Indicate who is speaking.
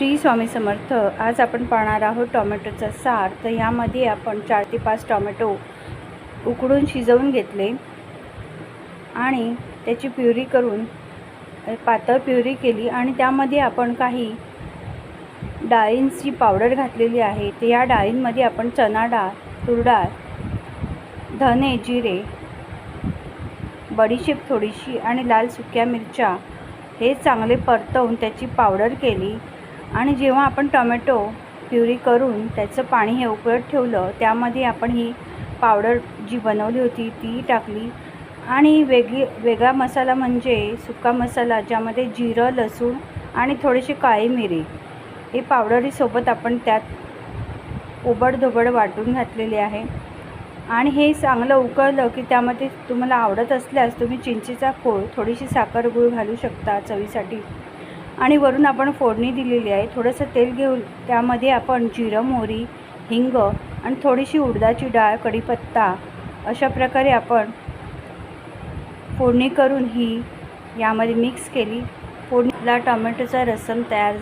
Speaker 1: श्री स्वामी समर्थ आज आपण पाहणार आहोत टॉमॅटोचा सार. तर यामध्ये आपण चार ते पाच टॉमॅटो उकडून शिजवून घेतले आणि त्याची प्युरी करून पातळ प्युरी केली आणि त्यामध्ये आपण काही डाळींची पावडर घातलेली आहे. तर या डाळींमध्ये आपण चणा डाळ तूर डाळ धने जिरे बडीशेप थोडीशी आणि लाल सुक्या मिरच्या हे चांगले परतवून त्याची पावडर केली. आणि जेव्हा आपण टोमॅटो प्युरी करून त्याचं पाणी हे उकळत ठेवलं त्यामध्ये आपण ही पावडर जी बनवली होती ती टाकली. आणि वेगळी वेगळा मसाला म्हणजे सुका मसाला ज्यामध्ये जिरं लसूण आणि थोडीशी काळी मिरी. हे पावडरीसोबत आपण त्यात ओबडधोबड वाटून घातलेले आहे. आणि हे चांगलं उकळलं की त्यामध्ये तुम्हाला आवडत असल्यास तुम्ही चिंचेचा खोळ थोडीशी साखर गुळ घालू शकता चवीसाठी. आणि वरून आपण फोडणी दिलेली आहे. थोडंसं तेल घेऊन त्यामध्ये आपण जिरं मोहरी हिंग आणि थोडीशी उडदाची डाळ कढीपत्ता अशा प्रकारे आपण फोडणी करून ही यामध्ये मिक्स केली. फोडणीला टोमॅटोचा रसम तयार